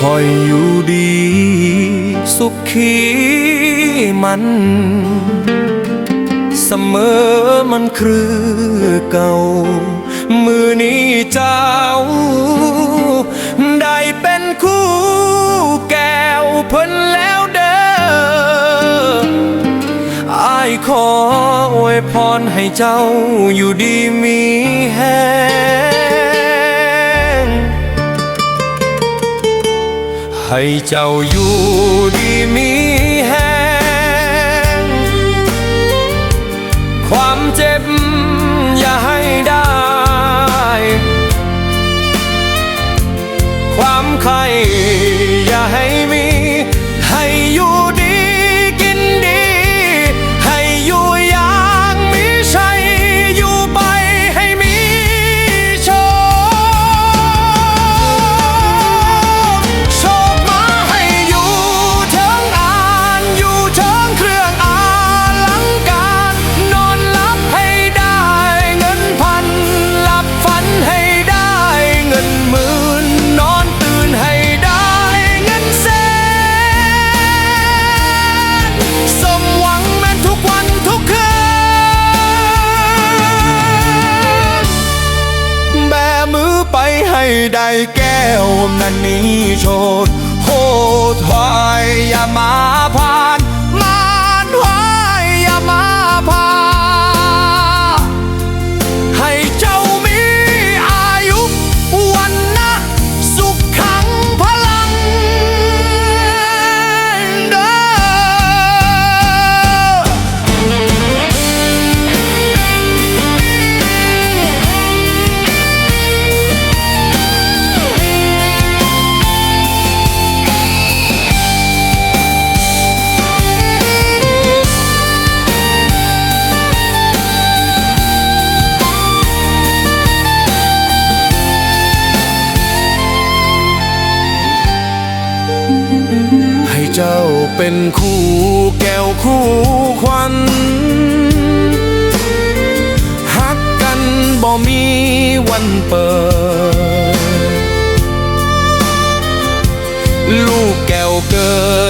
คอยอยู่ดี สุขขีมัน เสมอมันคือเก่า มือนี้เจ้า ได้เป็นคู่แก้วเพิ่นแล้วเด้ออายขออวยพรให้เจ้าอยู่ดีมีแฮง ให้เจ้าอยู่ดีมีแฮงความเจ็บอย่าให้ได้ ความใค ไปให้ได้แก้วนั้นนี้โชดโหดวายอย่ามาผ่าน เจ้าเป็นคู่แก้วคู่ควันฮักกันบ่มีวันเปิด ลูกแก้วเกิด